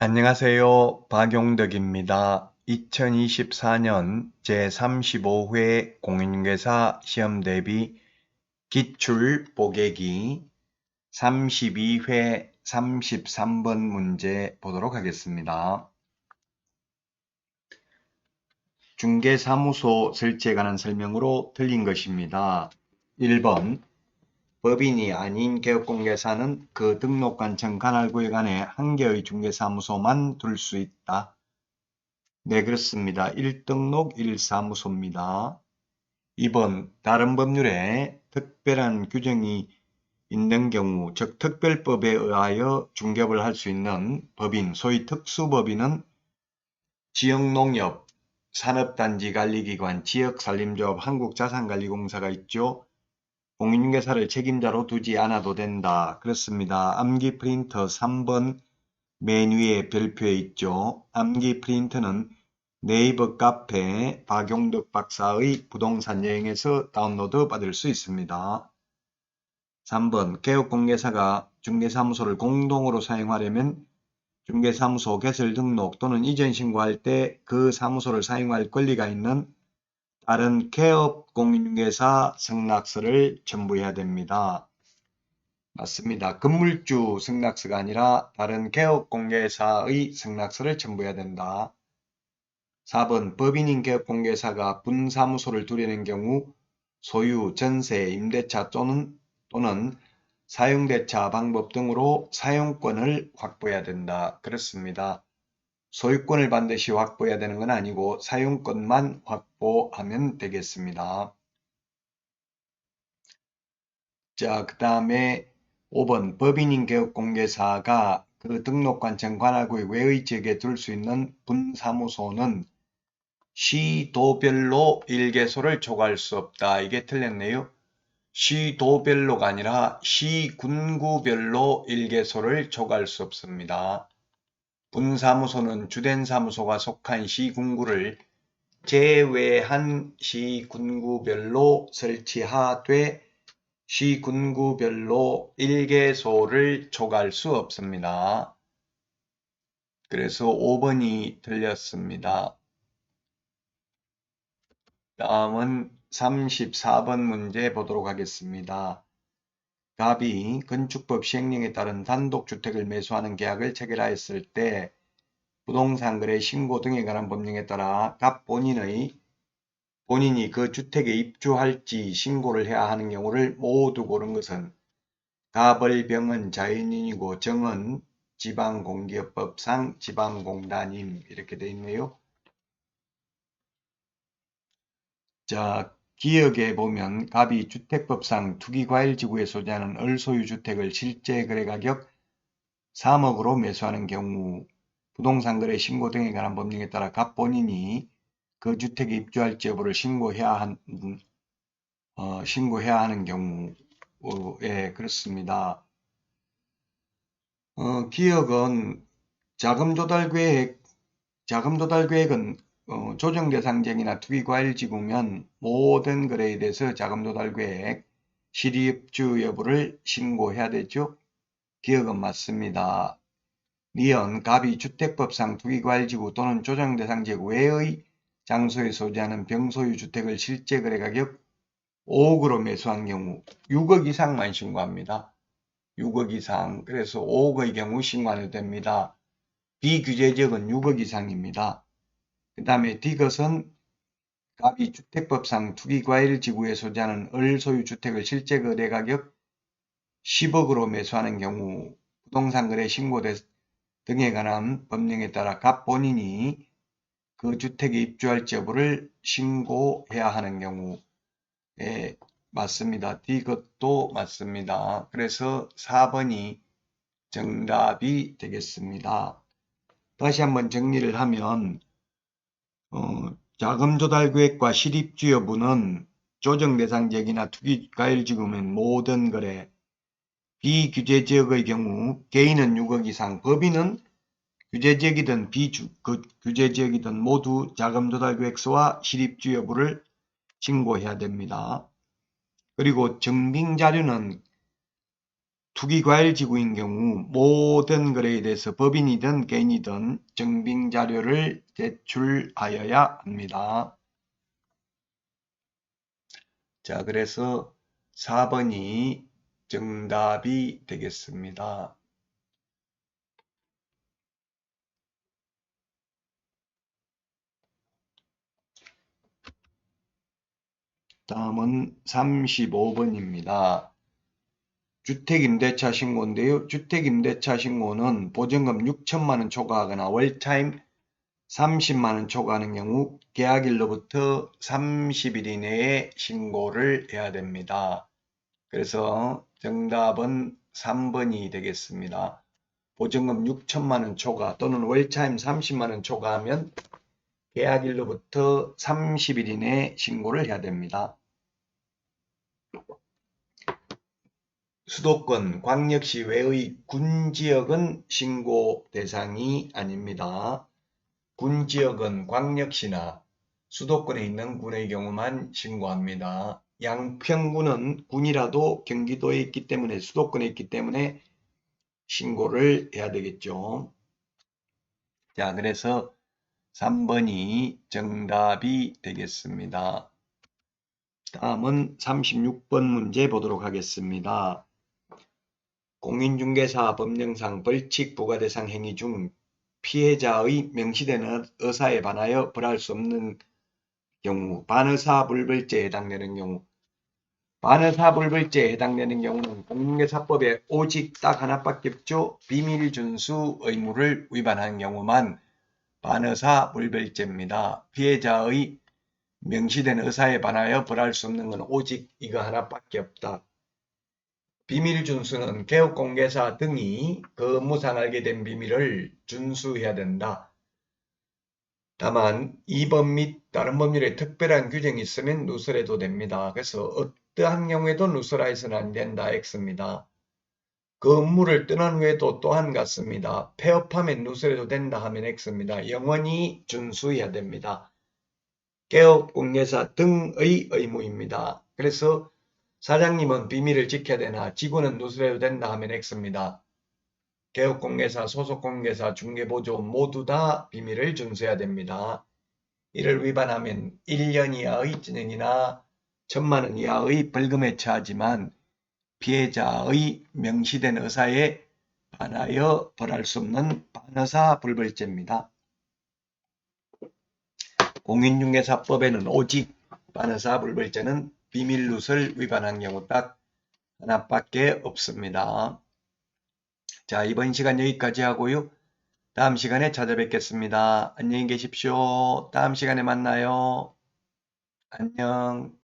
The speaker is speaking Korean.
안녕하세요. 박용덕입니다. 2024년 제35회 공인중개사 시험 대비 기출 보객이 32회 33번 문제 보도록 하겠습니다. 중개사무소 설치에 관한 설명으로 틀린 것입니다. 1번 법인이 아닌 개업공개사는 그 등록관청 관할구역 안에 한 개의 중개사무소만 둘 수 있다. 네, 그렇습니다. 1등록 1사무소입니다. 2번 다른 법률에 특별한 규정이 있는 경우, 즉 특별법에 의하여 중개업을 할 수 있는 법인, 소위 특수법인은 지역농협, 산업단지관리기관, 지역산림조합, 한국자산관리공사가 있죠. 공인중개사를 책임자로 두지 않아도 된다. 그렇습니다. 암기 프린터 3번 맨 위에 별표에 있죠. 암기 프린터는 네이버 카페 박용덕 박사의 부동산 여행에서 다운로드 받을 수 있습니다. 3번 개업공개사가 중개사무소를 공동으로 사용하려면 중개사무소 개설 등록 또는 이전 신고할 때 그 사무소를 사용할 권리가 있는 다른 개업 공인중개사 승낙서를 첨부해야 됩니다. 맞습니다. 건물주 승낙서가 아니라 다른 개업 공개사의 승낙서를 첨부해야 된다. 4번 법인인 개업 공개사가 분사무소를 두려는 경우 소유, 전세, 임대차 또는, 또는 사용대차 방법 등으로 사용권을 확보해야 된다. 그렇습니다. 소유권을 반드시 확보해야 되는 건 아니고 사용권만 확보하면 되겠습니다. 자, 그 다음에 5번 법인인 개업공개사가 그 등록관청 관할구역 외의 지역에 둘 수 있는 분사무소는 시도별로 일개소를 초과할 수 없다. 이게 틀렸네요. 시도별로가 아니라 시군구별로 일개소를 초과할 수 없습니다. 분사무소는 주된 사무소가 속한 시군구를 제외한 시군구별로 설치하되 시군구별로 일개소를 초과할 수 없습니다. 그래서 5번이 틀렸습니다. 다음은 34번 문제 보도록 하겠습니다. 갑이 건축법 시행령에 따른 단독주택을 매수하는 계약을 체결하였을 때 부동산 거래 신고 등에 관한 법령에 따라 갑 본인의 본인이 그 주택에 입주할지 신고를 해야 하는 경우를 모두 고른 것은 갑을 병은 자연인이고 정은 지방공기업법상 지방공단임 이렇게 되어 있네요. 자, 기억에 보면 갑이 주택법상 투기과일지구에 소재하는 을소유 주택을 실제 거래가격 3억으로 매수하는 경우 부동산 거래 신고 등에 관한 법령에 따라 갑 본인이 그 주택에 입주할지 여부를 신고해야 한 어, 신고해야 하는 경우 어, 예 그렇습니다. 어, 기억은 자금 조달 계획 자금 조달 계획은 어, 조정대상쟁이나 투기과일지구면 모든 거래에 대해서 자금조달계획, 실입주 여부를 신고해야 되죠. 기억은 맞습니다. 니은 갑이 주택법상 투기과일지구 또는 조정대상지구 외의 장소에 소지하는 병소유 주택을 실제 거래 가격 5억으로 매수한 경우 6억 이상만 신고합니다. 6억 이상. 그래서 5억의 경우 신고 안 해도 됩니다. 비규제 지역은 6억 이상입니다. 그 다음에 디귿은 갑이 주택법상 투기과일 지구에 소지하는 을 소유 주택을 실제 거래 가격 10억으로 매수하는 경우 부동산 거래 신고 등에 관한 법령에 따라 갑 본인이 그 주택에 입주할지 여부를 신고해야 하는 경우에 맞습니다. 디귿도 맞습니다. 그래서 4번이 정답이 되겠습니다. 다시 한번 정리를 하면 어, 자금 조달 계획과 실입주 여부는 조정 대상 지역이나 투기 과일 지구면 모든 거래 비규제 지역의 경우 개인은 6억 이상 법인은 규제 지역이든 비규제 그 지역이든 모두 자금 조달 계획서와 실입주 여부를 신고해야 됩니다. 그리고 증빙 자료는 투기과열 지구인 경우 모든 거래에 대해서 법인이든 개인이든 증빙 자료를 제출하여야 합니다. 자, 그래서 4번이 정답이 되겠습니다. 다음은 35번입니다. 주택임대차 신고인데요. 주택임대차 신고는 보증금 6천만 원 초과하거나 월차임 30만 원 초과하는 경우 계약일로부터 30일 이내에 신고를 해야 됩니다. 그래서 정답은 3번이 되겠습니다. 보증금 6천만 원 초과 또는 월차임 30만 원 초과하면 계약일로부터 30일 이내에 신고를 해야 됩니다. 수도권, 광역시 외의 군 지역은 신고 대상이 아닙니다. 군 지역은 광역시나 수도권에 있는 군의 경우만 신고합니다. 양평군은 군이라도 경기도에 있기 때문에 수도권에 있기 때문에 신고를 해야 되겠죠. 자, 그래서 3번이 정답이 되겠습니다. 다음은 36번 문제 보도록 하겠습니다. 공인중개사 법령상 벌칙 부과대상 행위 중 피해자의 명시되는 의사에 반하여 벌할 수 없는 경우 반의사 불벌죄에 해당되는 경우 반의사 불벌죄에 해당되는 경우는 공인중개사법에 오직 딱 하나밖에 없죠. 비밀 준수 의무를 위반한 경우만 반의사 불벌죄입니다. 피해자의 명시된 의사에 반하여 벌할 수 없는 건 오직 이거 하나밖에 없다. 비밀 준수는 개업 공개사 등이 그 업무상 알게 된 비밀을 준수해야 된다. 다만 이 법 및 다른 법률에 특별한 규정이 있으면 누설해도 됩니다. 그래서 어떠한 경우에도 누설해서는 안 된다. X입니다. 그 업무를 떠난 후에도 또한 같습니다. 폐업하면 누설해도 된다 하면 X입니다. 영원히 준수해야 됩니다. 개업 공개사 등의 의무입니다. 그래서 사장님은 비밀을 지켜야 되나 직원은 누설해도 된다 하면 X입니다. 개업공개사, 소속공개사, 중개보조 모두 다 비밀을 준수해야 됩니다. 이를 위반하면 1년 이하의 징역이나 천만원 이하의 벌금에 처하지만 피해자의 명시된 의사에 반하여 벌할 수 없는 반의사 불벌죄입니다. 공인중개사법에는 오직 반의사 불벌죄는 비밀누설 위반한 경우 딱 하나밖에 없습니다. 자, 이번 시간 여기까지 하고요. 다음 시간에 찾아뵙겠습니다. 안녕히 계십시오. 다음 시간에 만나요. 안녕.